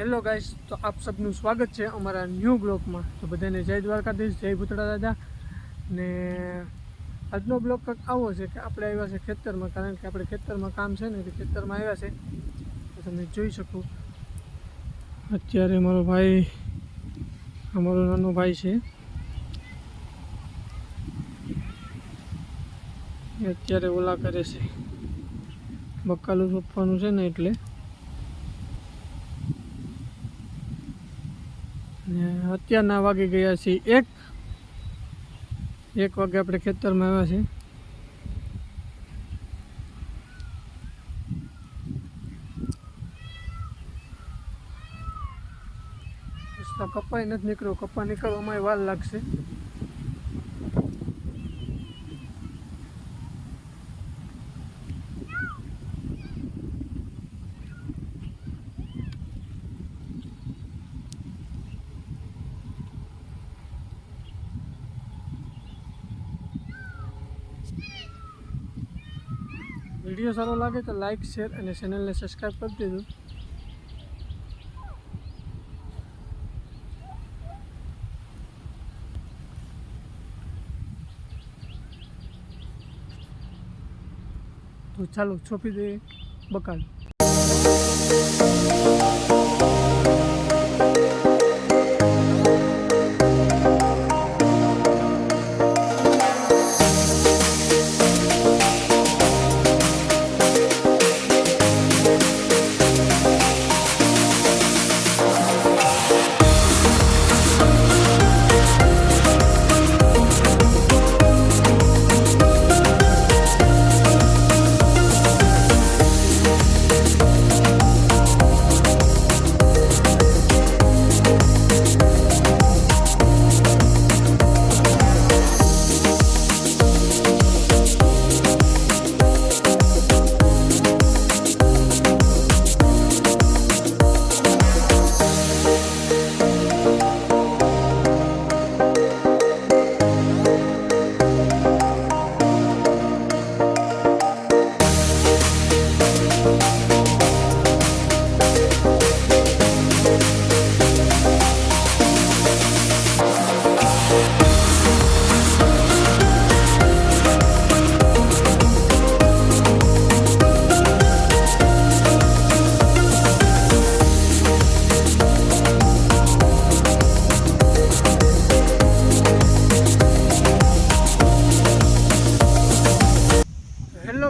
Hello guys તો આપ સબનું સ્વાગત છે અમારા ન્યૂ બ્લોગમાં તો બધાને જય દ્વારકાધીશ, જય ભૂતળા દાદા. ને આજનો બ્લોગ કંઈક આવો છે કે આપણે આવ્યા છે ખેતરમાં, કારણ કે આપણે ખેતરમાં કામ છે ને, એટલે ખેતરમાં આવ્યા છે. તો તમે જોઈ શકો. અત્યારે મારો ભાઈ, અમારો નાનો ભાઈ છે. અત્યારે ઓલા કરે છે. બકાલું સોંપવાનું છે ને એટલે ને અત્યારના વાગી ગયા છે એક. એક વાગે આપણે ખેતરમાં આવ્યા છીએ. કપાઈ નથી નીકળ્યો. કપા નીકળવામાં વાર લાગશે. વીડિયો સારો લાગે તો લાઈક શેર અને ચેનલને સબસ્ક્રાઈબ કરી દેજો તો ચાલો છોપી દઈએ બકાલ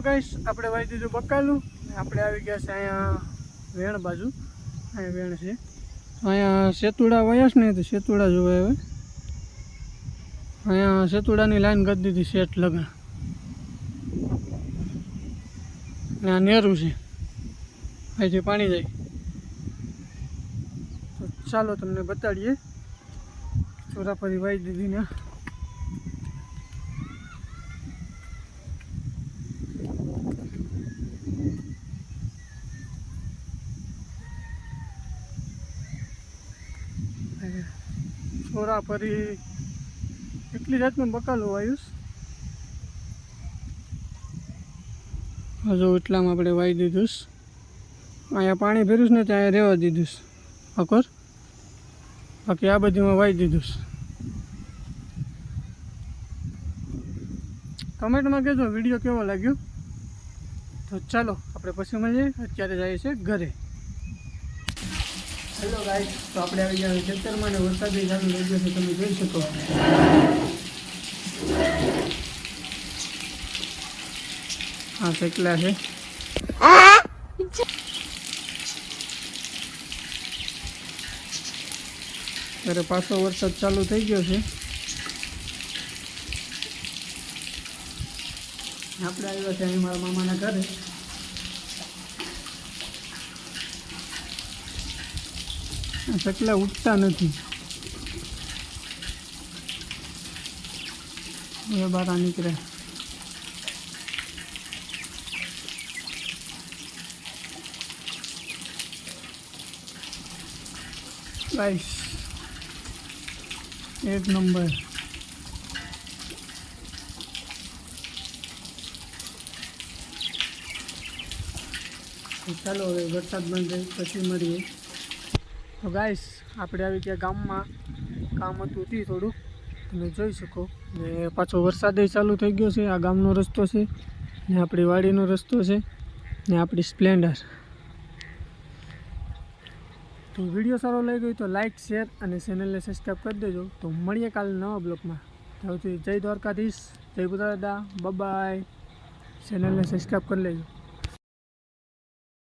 હેલો ગાઈસ આપણે વાઈ દીધું બકાલું આપણે આવી ગયા છે અહીંયા વેણ બાજુ. અહીંયા વેણ છે. અહીંયા સેતુડા વયાસ ને તો સેતુડા જોવા હવે અહીંયા સેતુડાની લાઈન કરી દીધી શેઠ લગ્ન. ને આ નેરું છે. અહીંથી પાણી જાય. તો ચાલો તમને બતાડીએ. ચોરાપરી વાઈ દીધી ને. છોરા ફરી એટલી જાતનું બકાલું વાયુસ હજુ એટલામાં આપણે વાઈ દીધું અહીંયા પાણી ફેર્યું ને ત્યાં રહેવા દીધું અકોર બાકી આ બધીમાં વાઈ દીધું. કમેન્ટમાં કહેજો વીડિયો કેવો લાગ્યો? તો ચાલો, આપણે પછી મળીએ. અત્યારે જઈએ છીએ ઘરે. હેલો ગાઈસ તો આપણે આવી ગયા ખેતરમાં ને વરસાદી ચાલુ થઈ ગયો છે તમે જોઈ શકો. હા કેટલા છે. ત્યારે પાછો વરસાદ ચાલુ થઈ ગયો છે. આપણે આવ્યા છે અહીં મારા મામાના ઘરે. આ ચકલા ઉઠતા નથી. હવે બહાર નીકળે. ગાઈસ, એક નંબર. ચાલો હવે વરસાદ બંધ પછી મળીએ. તો ગાઈસ આપણે આવી ગયા ગામમાં. કામ હતું હતી થોડુંક. તમે જોઈ શકો. ને પાછો વરસાદ ચાલુ થઈ ગયો છે. આ ગામનો રસ્તો છે. ને આપણી વાડીનો રસ્તો છે. ને આપણી સ્પ્લેન્ડર. તો વીડિયો સારો લઈ ગયો તો લાઇક શેર અને ચેનલને સબસ્ક્રાઈબ કરી દેજો. તો મળીએ કાલે નવા બ્લોગમાં. ત્યાંથી જય દ્વારકાધીશ, જય બુદ્ધ દાદા બાય ચેનલને સબસ્ક્રાઈબ કરી લેજો.